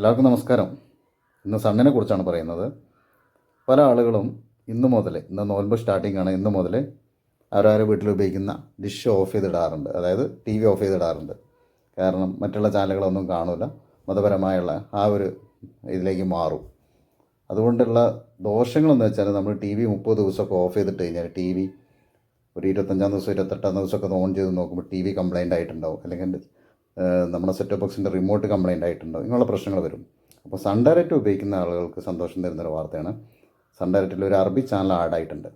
എല്ലാവർക്കും നമസ്കാരം. ഇന്ന് സണ്ണിനെ കുറിച്ചാണ് പറയുന്നത്. പല ആളുകളും ഇന്ന് മുതൽ ഇന്ന് നോൽമ്പ് സ്റ്റാർട്ടിംഗ് ആണ് ഇന്ന് മുതൽ അവരവരെ വീട്ടിൽ ഉപയോഗിക്കുന്ന ഡിഷ് ഓഫ് ചെയ്തിടാറുണ്ട്. അതായത് ടി വി ഓഫ് ചെയ്തിടാറുണ്ട്. കാരണം മറ്റുള്ള ചാനലുകളൊന്നും കാണില്ല മതപരമായുള്ള ആ ഒരു ഇതിലേക്ക് മാറും. അതുകൊണ്ടുള്ള ദോഷങ്ങളെന്ന് വെച്ചാൽ നമ്മൾ ടി വി മുപ്പത് ദിവസമൊക്കെ ഓഫ് ചെയ്തിട്ട് കഴിഞ്ഞാൽ ടി വി ഒരു ഇരുപത്തഞ്ചാം ദിവസം ഇരുപത്തെട്ടാം ദിവസമൊക്കെ ഓൺ ചെയ്ത് നോക്കുമ്പോൾ ടി വി കംപ്ലൈന്റ് ആയിട്ടുണ്ടാവും. അല്ലെങ്കിൽ നമ്മുടെ സെറ്റ് ബോക്സിന്റെ റിമോട്ട് കംപ്ലൈന്റ് ആയിട്ടുണ്ട്. ഇങ്ങനെയുള്ള പ്രശ്നങ്ങൾ വരും. അപ്പോൾ സൺ ഡയറക്റ്റ് ഉപയോഗിക്കുന്ന ആളുകൾക്ക് സന്തോഷം തരുന്നൊരു വാർത്തയാണ്. സൺ ഡയറക്റ്റിൽ ഒരു അറബി ചാനൽ ആഡ് ആയിട്ടുണ്ട്.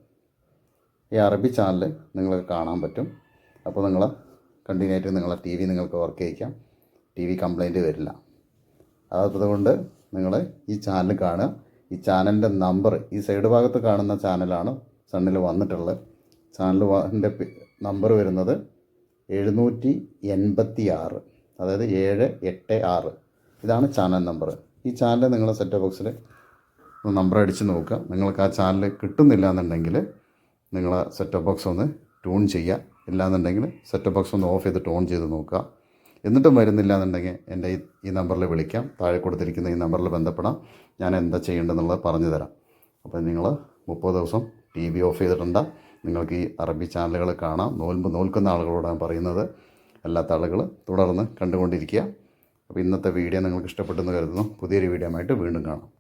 ഈ അറബി ചാനൽ നിങ്ങൾക്ക് കാണാൻ പറ്റും. അപ്പോൾ നിങ്ങൾ കണ്ടിന്യൂ ആയിട്ട് നിങ്ങളെ ടി വി നിങ്ങൾക്ക് വർക്ക് ചെയ്യിക്കാം. ടി വി കംപ്ലൈന്റ് വരില്ല. അതുകൊണ്ട് നിങ്ങൾ ഈ ചാനൽ കാണുക. ഈ ചാനലിന്റെ നമ്പർ ഈ സൈഡ് ഭാഗത്ത് കാണുന്ന ചാനലാണ് സണ്ണിൽ വന്നിട്ടുള്ളത്. ചാനലിന്റെ നമ്പർ വരുന്നത് എഴുന്നൂറ്റി എൺപത്തി ആറ് അതായത് ഏഴ് എട്ട് ആറ്. ഇതാണ് ചാനൽ നമ്പർ ഈ ചാനൽ നിങ്ങളുടെ സെറ്റ് ബോക്സിൽ നമ്പർ അടിച്ച് നോക്കുക. നിങ്ങൾക്ക് ആ ചാനൽ കിട്ടുന്നില്ല എന്നുണ്ടെങ്കിൽ നിങ്ങൾ സെറ്റ് ബോക്സ് ഒന്ന് ട്യൂൺ ചെയ്യുക. ഇല്ലാന്നുണ്ടെങ്കിൽ സെറ്റ് ബോക്സ് ഒന്ന് ഓഫ് ചെയ്ത് ടോൺ ചെയ്ത് നോക്കുക. എന്നിട്ടും വരുന്നില്ല എന്നുണ്ടെങ്കിൽ എന്റെ ഈ ഈ നമ്പറിൽ വിളിക്കാം. താഴെ കൊടുത്തിരിക്കുന്ന ഈ നമ്പറിൽ ബന്ധപ്പെടാം. ഞാൻ എന്താ ചെയ്യേണ്ടതെന്നുള്ളത് പറഞ്ഞു തരാം. അപ്പോൾ നിങ്ങൾ മുപ്പത് ദിവസം ടി വി ഓഫ് ചെയ്തിട്ടുണ്ട്. നിങ്ങൾക്ക് ഈ അറബി ചാനലുകൾ കാണാം. നോൽമ്പ് നോൽക്കുന്ന ആളുകളോടാണ് പറയുന്നത്. അല്ലാത്ത ആളുകൾ തുടർന്ന് കണ്ടുകൊണ്ടിരിക്കുക. അപ്പോൾ ഇന്നത്തെ വീഡിയോ നിങ്ങൾക്ക് ഇഷ്ടപ്പെട്ടെന്ന് കരുതുന്നു. പുതിയൊരു വീഡിയോ ആയിട്ട് വീണ്ടും കാണാം.